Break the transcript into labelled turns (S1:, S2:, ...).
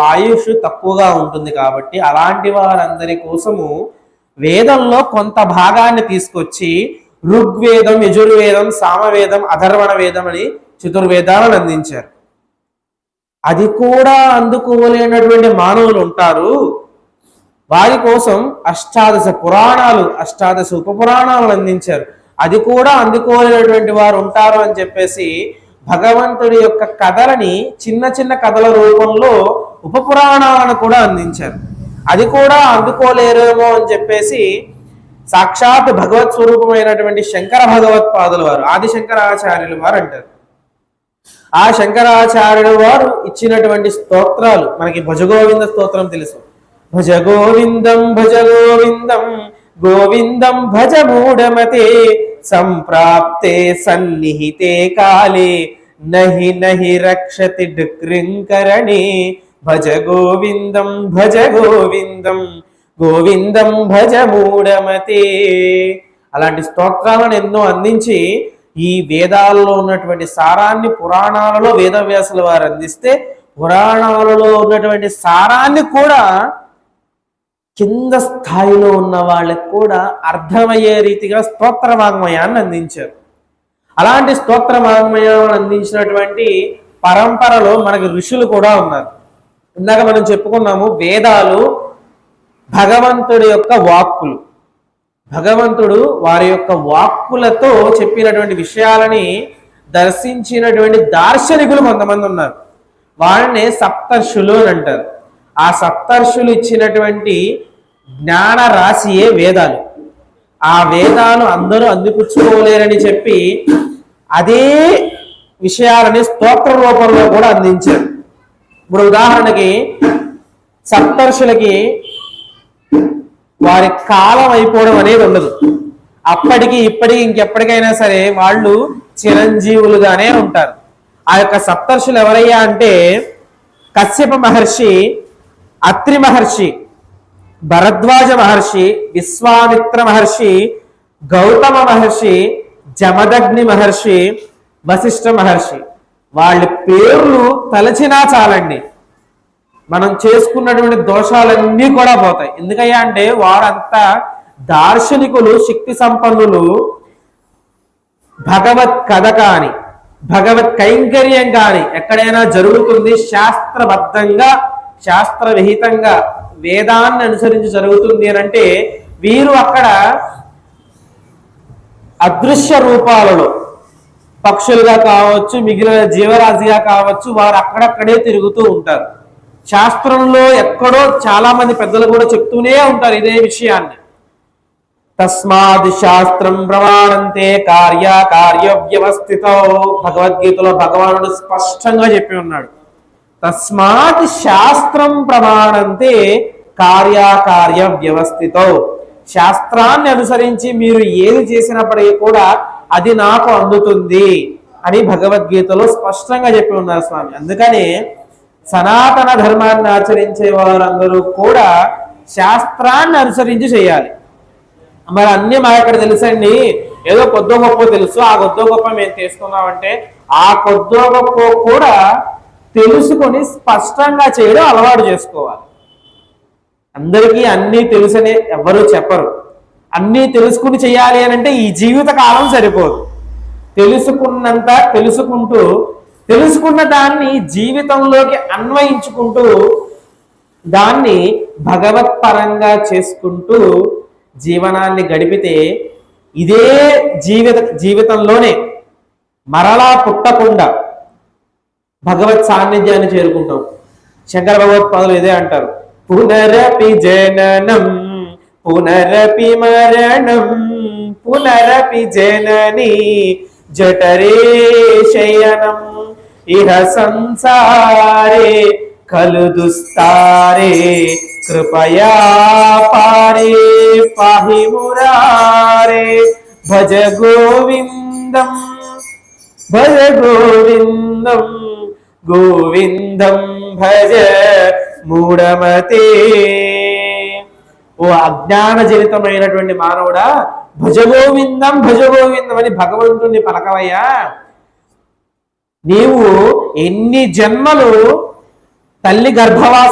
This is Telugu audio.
S1: ఆయుష్ తక్కువగా ఉంటుంది కాబట్టి అలాంటి వారందరి కోసము వేదంలో కొంత భాగాన్ని తీసుకొచ్చి ఋగ్వేదం యజుర్వేదం సామవేదం అధర్వణ వేదం అని చతుర్వేదాలను అందించారు. అది కూడా అందుకోలేనటువంటి మానవులు ఉంటారు. వారి కోసం అష్టాదశ పురాణాలు అష్టాదశ ఉపపురాణాలను అందించారు. అది కూడా అందుకోలేనటువంటి వారు ఉంటారు అని చెప్పేసి భగవంతుడి యొక్క కథలని చిన్న చిన్న కథల రూపంలో ఉప పురాణాలను కూడా అందించారు. అది కూడా అందుకోలేరేమో అని చెప్పేసి సాక్షాత్ భగవత్ స్వరూపమైనటువంటి శంకర భగవత్పాదుల వారు ఆది శంకరాచార్యులు వారు అంటారు. ఆ శంకరాచార్యుడు వారు ఇచ్చినటువంటి స్తోత్రాలు మనకి భజగోవింద స్తోత్రం తెలుసు. భజగోవిందం గోవిందం గోవిందం భజ మూఢమతే సంప్రాప్తే సన్నిహితే కాలే. నహి నహి రక్షతి డుక్రింకరణే భజ గోవిందం భజ గోవిందం గోవిందం భజ మూఢమతే. అలాంటి స్తోత్రాలను ఎన్నో అందించి ఈ వేదాల్లో ఉన్నటువంటి సారాన్ని పురాణాలలో వేదవ్యాసుల వారు అందిస్తే పురాణాలలో ఉన్నటువంటి సారాన్ని కూడా కింద స్థాయిలో ఉన్న వాళ్ళకు కూడా అర్థమయ్యే రీతిగా స్తోత్ర వాంగ్మయాన్ని అందించారు. అలాంటి స్తోత్ర వాంగ్మయాన్ని అందించినటువంటి పరంపరలో మనకి ఋషులు కూడా ఉన్నారు. ఇందాక మనం చెప్పుకున్నాము వేదాలు భగవంతుడి యొక్క వాక్కులు. భగవంతుడు వారి యొక్క వాక్కులతో చెప్పినటువంటి విషయాలని దర్శించినటువంటి దార్శనికులు కొంతమంది ఉన్నారు. వాళ్ళని సప్తర్షులు అని అంటారు. ఆ సప్తర్షులు ఇచ్చినటువంటి జ్ఞాన రాశియే వేదాలు. ఆ వేదాలు అందరూ అందిపుచ్చుకోలేరని చెప్పి అదే విషయాలని స్తోత్ర రూపంలో కూడా అందించారు. ఇప్పుడు ఉదాహరణకి సప్తర్షులకి వారి కాలం అయిపోవడం అనేది ఉండదు. అప్పటికి ఇప్పటికి ఇంకెప్పటికైనా సరే వాళ్ళు చిరంజీవులుగానే ఉంటారు. ఆ యొక్క సప్తర్షులు ఎవరయ్యా అంటే కశ్యప మహర్షి అత్రి మహర్షి భరద్వాజ మహర్షి విశ్వామిత్ర మహర్షి గౌతమ మహర్షి జమదగ్ని మహర్షి వశిష్ఠ మహర్షి. వాళ్ళ పేర్లు తలచినా చాలండి. మనం చేసుకున్నటువంటి దోషాలన్నీ కూడా పోతాయి. ఎందుకయ్యా అంటే వారంతా దార్శనికులు శక్తి సంపన్నులు భగవత్ కథ కాని భగవత్ కైంకర్యం కాని ఎక్కడైనా జరుగుతుంది శాస్త్రబద్ధంగా శాస్త్ర విహితంగా వేదాన్ని అనుసరించి జరుగుతుంది అని అంటే వీరు అక్కడ అదృశ్య రూపాలలో పక్షులుగా కావచ్చు మిగిలిన జీవరాశిగా కావచ్చు వారు అక్కడక్కడే తిరుగుతూ ఉంటారు. శాస్త్రంలో ఎక్కడో చాలా మంది పెద్దలు కూడా చెప్తూనే ఉంటారు ఇదే విషయాన్ని. తస్మాత్ శాస్త్రం ప్రమాణంతే కార్య కార్యవ్యవస్థితో భగవద్గీతలో భగవానుడు స్పష్టంగా చెప్పి ఉన్నాడు. తస్మాత్ శాస్త్రం ప్రమాణంతే కార్యాకార్య వ్యవస్థితో. శాస్త్రాన్ని అనుసరించి మీరు ఏది చేసినప్పటికీ కూడా అది నాకు అందుతుంది అని భగవద్గీతలో స్పష్టంగా చెప్పి ఉన్నారు స్వామి. అందుకనే సనాతన ధర్మాన్ని ఆచరించే వారందరూ కూడా శాస్త్రాన్ని అనుసరించి చేయాలి. మరి అన్ని మాకు ఇక్కడ తెలుసండి? ఏదో కొద్దో గొప్ప తెలుసు. ఆ కొద్దో గొప్ప మేము తీసుకున్నామంటే ఆ కొద్దో గొప్ప కూడా తెలుసుకొని స్పష్టంగా చేయడం అలవాటు చేసుకోవాలి. అందరికీ అన్నీ తెలుసనే ఎవ్వరూ చెప్పరు. అన్నీ తెలుసుకుని చేయాలి అని అంటే ఈ జీవిత కాలం సరిపోదు. తెలుసుకున్నంత తెలుసుకుంటూ తెలుసుకున్న దాన్ని జీవితంలోకి అన్వయించుకుంటూ దాన్ని భగవత్పరంగా చేసుకుంటూ జీవనాన్ని గడిపితే ఇదే జీవిత జీవితంలోనే మరలా పుట్టకుండా భగవత్ సాన్నిధ్యాన్ని చేరుకుంటాం. శంకర భగవత్పాదులు ఇదే అంటారు. పునరపి జననం పునరపి మరణం పునరపి జనని జఠరే శయనం. ఇహ సంసారే కలు దుస్తారే కృపయా పారే పాహి మురారే. భజ గోవిందం భజ గోవిందం. గోవిందం భజ మూఢమతే ఓ అజ్ఞాన జనితమైనటువంటి మానవుడా భజగోవిందం గోవిందం గోవిందం అని భగవంతుణ్ణి పలకవయ్యా. నీవు ఎన్ని జన్మలు తల్లి గర్భవాస